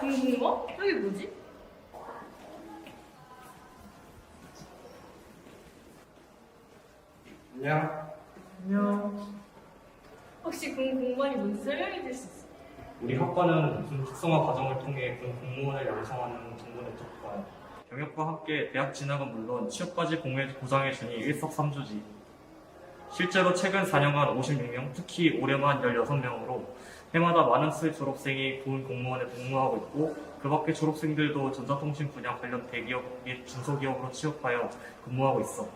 궁금어? 여기 뭐지? 안녕. 안녕. 혹시 궁금원이 뭔지 설명해 줄 수 있어? 우리 학과는 군 특성화 과정을 통해 군 공무원을 양성하는 정보 네트워크과야. 경력과 함께 대학 진학은 물론 취업까지 보장해주니 일석삼조지. 실제로 최근 4년간 56명, 특히 올해만 16명으로 해마다 많은 수의 졸업생이 군 공무원에 복무하고 있고 그 밖에 졸업생들도 전자통신 분야 관련 대기업 및 중소기업으로 취업하여 근무하고 있어.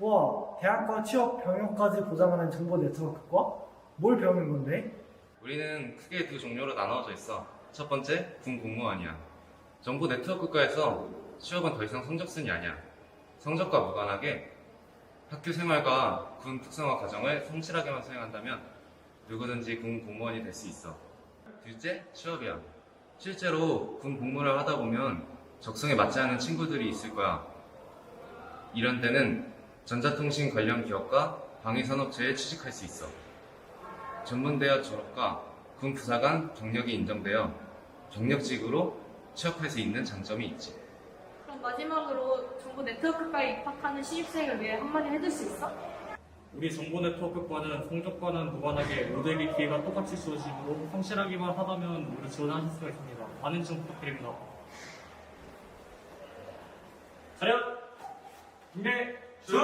와, 대학과 취업 병역까지 보장하는 정보 네트워크과? 뭘 배우는 건데? 우리는 크게 두 종류로 나눠져 있어. 첫 번째, 군 공무원이야. 정보 네트워크과에서 취업은 더 이상 성적순이 아니야. 성적과 무관하게 학교 생활과 군 특성화 과정을 성실하게만 수행한다면 누구든지 군 공무원이 될 수 있어. 둘째, 취업이야. 실제로 군 복무를 하다 보면 적성에 맞지 않는 친구들이 있을 거야. 이런 때는 전자통신 관련 기업과 방위산업체에 취직할 수 있어. 전문대학 졸업과 군 부사관 경력이 인정되어 경력직으로 취업할 수 있는 장점이 있지. 그럼 마지막으로 정보 네트워크과에 입학하는 신입생을 위해 한마디 해줄 수 있어? 우리 정보 네트워크과는 성적과는 무관하게 모델이 기회가 똑같이 주어지므로 성실하기만 하다면 모두 지원하실 수가 있습니다. 많은 지원 부탁드립니다. 차렷! 준비! 주